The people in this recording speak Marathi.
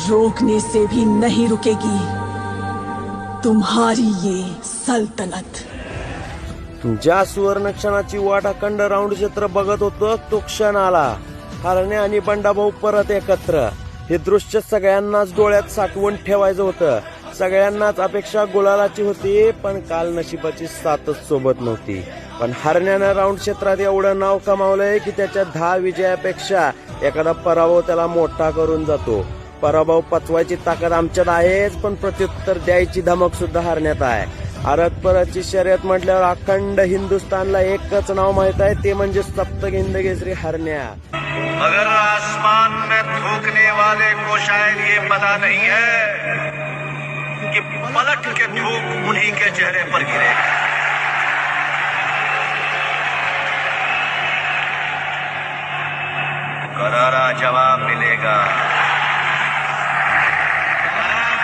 रोकने से भी नहीं रुकेगी। तुम्हारी ये सल्तनत। ज्या सुवर्ण क्षणाची वाट अखंड राऊंड क्षेत्र बघत होतो तो क्षण आला। हरणे आणि बंडाभाऊ परत एकत्र। हे दृश्य सगळ्यांनाच डोळ्यात साठवून ठेवायचं होतं। सगळ्यांनाच अपेक्षा गुलालाची होती पण काल नशिबाची सातच सोबत नव्हती। पण हरण्यानं राऊंड क्षेत्रात एवढं नाव कमावलंय की त्याच्या दहा विजयापेक्षा एखादा पराभव त्याला मोठा करून जातो। पराभव पचवायची ताकद आमच्यात आहेच पण प्रत्युत्तर द्यायची धमक सुद्धा हरण्यात आहे. आरत परतची शर्यत म्हटल्यावर अखंड हिंदुस्थानला एकच नाव माहीत आहे ते म्हणजे सप्तक हिंद केसरी हरण्या. मगर आसमान में थूकने वाले को शायद ये पता नहीं है कि पलट के थूक उन्हीं के चेहरे पर गिरे। करारा जवाब